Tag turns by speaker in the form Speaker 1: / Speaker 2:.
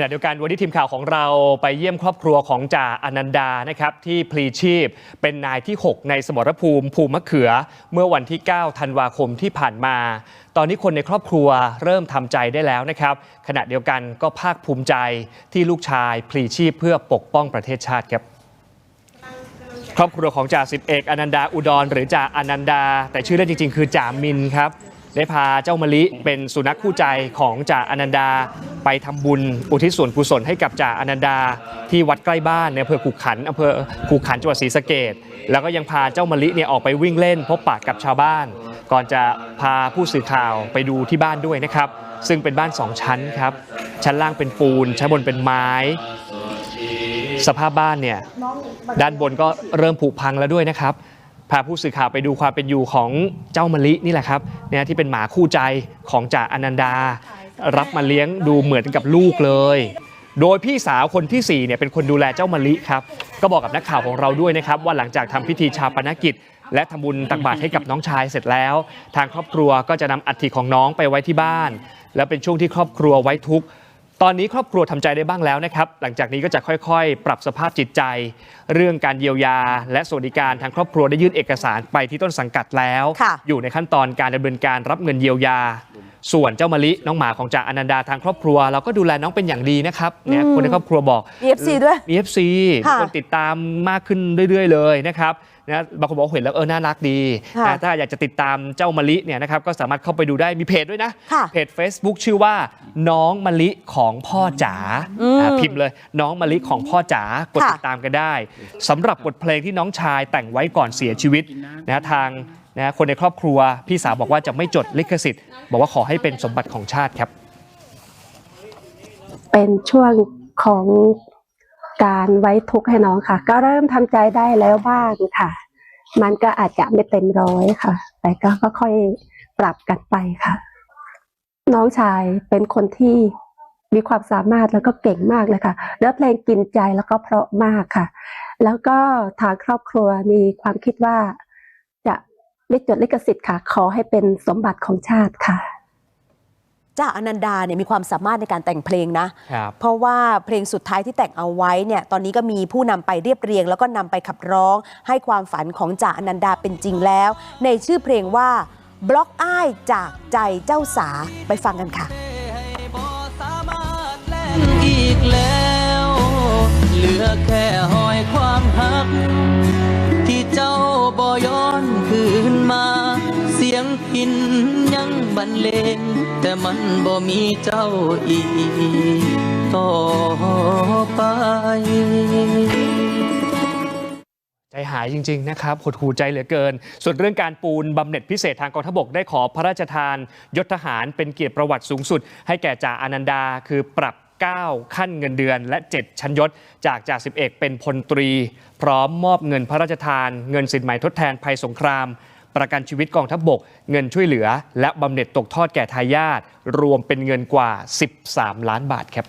Speaker 1: ขณะเดียวกันวันนี้ทีมข่าวของเราไปเยี่ยมครอบครัวของจ่าอนันดานะครับที่พลีชีพเป็นนายที่ 6 ในสมรภูมิภูมิมะเขือ เมื่อวันที่ 9 ธันวาคมที่ผ่านมา ตอนนี้คนในครอบครัวเริ่มทำใจได้แล้วนะครับ ขณะเดียวกันก็ภาคภูมิใจที่ลูกชายพลีชีพเพื่อปกป้องประเทศชาติครับครอบครัวของจ่าสิบเอกอนันดาอุดรหรือจ่าอนันดา แต่ชื่อเล่นจริง ๆ คือจ่ามินครับ ได้พาเจ้ามะลิเป็นสุนัขคู่ใจของจ่าอนันดา ไปทำบุญอุทิศส่วนกุศลให้กับจ่าอนันดา ที่วัดใกล้บ้านในอำเภอขุขันธ์อำเภอขุขันธ์จังหวัดศรีสะเกดแล้วก็ยังพาเจ้ามะลิเนี่ยออกไปวิ่งเล่น พบปะกับชาวบ้าน ก่อนจะพาผู้สื่อข่าวไปดูที่บ้านด้วยนะครับ ซึ่งเป็นบ้านสองชั้นครับ ชั้นล่างเป็นปูน ชั้นบนเป็นไม้ สภาพบ้านเนี่ยด้านบนก็เริ่มผุพังแล้วด้วยนะครับ พาผู้สื่อข่าวไปดูความเป็นอยู่ของเจ้ามะลินี่แหละครับเนี่ยที่เป็นหมาคู่ใจของจ่าอนันดา รับมาเลี้ยงดูเหมือนกับลูกเลย โดยพี่สาวคนที่4เนี่ยเป็นคนดูแลเจ้ามะลิครับก็บอกกับนักข่าวของเราด้วยนะครับ ว่าหลังจากทำพิธีชาปนกิจ และทำบุญตักบาตรให้กับน้องชายเสร็จแล้ว ทางครอบครัวก็จะนำอัฐิของน้องไปไว้ที่บ้าน แล้วเป็นช่วงที่ครอบครัวไว้ทุกข์ ตอนนี้ครอบครัวทำใจได้บ้างแล้วนะครับ หลังจากนี้ก็จะค่อยๆ ปรับสภาพจิตใจ เรื่องการเยียวยา และสวัสดิการทางครอบครัวได้ยื่นเอกสารไปที่ต้นสังกัดแล้ว
Speaker 2: ค่ะ
Speaker 1: อยู่ในขั้นตอนการดำเนินการรับเงินเยียวยา ส่วนเจ้ามะลิน้องหมาของจ่าอนันดาทางครอบครัว เราก็ดูแลน้องเป็นอย่างดีนะครับเนี่ยคนในครอบครัวบอก
Speaker 2: มี FC ด้วย
Speaker 1: มี FC
Speaker 2: ค่ะ
Speaker 1: คนติดตามมากขึ้นเรื่อย ๆ เลยนะครับนะบางคนบอกว่าเห็นแล้วเออน่ารักดี
Speaker 2: ค่ะ
Speaker 1: นะถ้าอยากจะติดตามเจ้ามะลิเนี่ยนะครับก็สามารถเข้าไปดูได้มีเพจด้วยนะ
Speaker 2: ค่ะ
Speaker 1: เพจ Facebook ชื่อว่า น้องมะลิของพ่อจ๋า
Speaker 2: อืม
Speaker 1: อ่าพิมพ์เลย น้องมะลิของพ่อจ๋ากด
Speaker 2: ค่ะ
Speaker 1: ติดตามกันได้สำหรับบทเพลงที่น้องชายแต่งไว้ก่อนเสียชีวิตนะทาง นะคนในครอบครัวพี่สาวบอกว่าจะไม่จดลิขสิทธิ์ บอกว่าขอให้เป็นสมบัติของชาติครับ
Speaker 3: เป็นช่วงของการไว้ทุกข์ให้น้องค่ะ ก็เริ่มทำใจได้แล้วบ้างค่ะ มันก็อาจจะไม่เต็มร้อยค่ะ แต่ก็ค่อยปรับกันไปค่ะ น้องชายเป็นคนที่มีความสามารถแล้วก็เก่งมากเลยค่ะ แล้วเพลงกินใจแล้วก็เพราะมากค่ะ แล้วก็ทางครอบครัวมีความคิดว่า ไม่จดลิขสิทธิ์ค่ะ ขอให้เป็นสมบัติของชาติค่ะ
Speaker 2: จ่าอนันดาเนี่ยมีความสามารถในการแต่งเพลงนะ
Speaker 1: ครับ
Speaker 2: เพราะว่าเพลงสุดท้ายที่แต่งเอาไว้เนี่ยตอนนี้ก็มีผู้นำไปเรียบเรียง แล้วก็นำไปขับร้อง ให้ความฝันของจ่าอนันดาเป็นจริงแล้ว ในชื่อเพลงว่าบล็อกอ้ายจากใจเจ้าสาไปฟังกันค่ะ
Speaker 4: ให้บ่สามารถแล่นอีกแล้ว เหลือแค่หอยความหักินยังบรรเลงแต่มันบ่มีเจ้าอีกต่อไป
Speaker 1: ใจหายจริง ๆ นะครับ หดหูใจเหลือเกิน ส่วนเรื่องการปูนบำเหน็จพิเศษทางกองทพบกได้ขอพระราชทาน ยศทหารเป็นเกียรติประวัติสูงสุด ให้แก่จ่าอานันดาคือปรับ 9 ขั้นเงินเดือนและ 7 ชั้นยศ จากจ่าสิบเอกเป็นพลตรี พร้อมมอบเงินพระราชทาน เงินสินไหม่ทดแทนภัยสงคราม ประกันชีวิตกองทัพบบก เงินช่วยเหลือ และบำเหน็จตกทอดแก่ทายาทรวมเป็นเงินกว่า 13 ล้านบาทครับ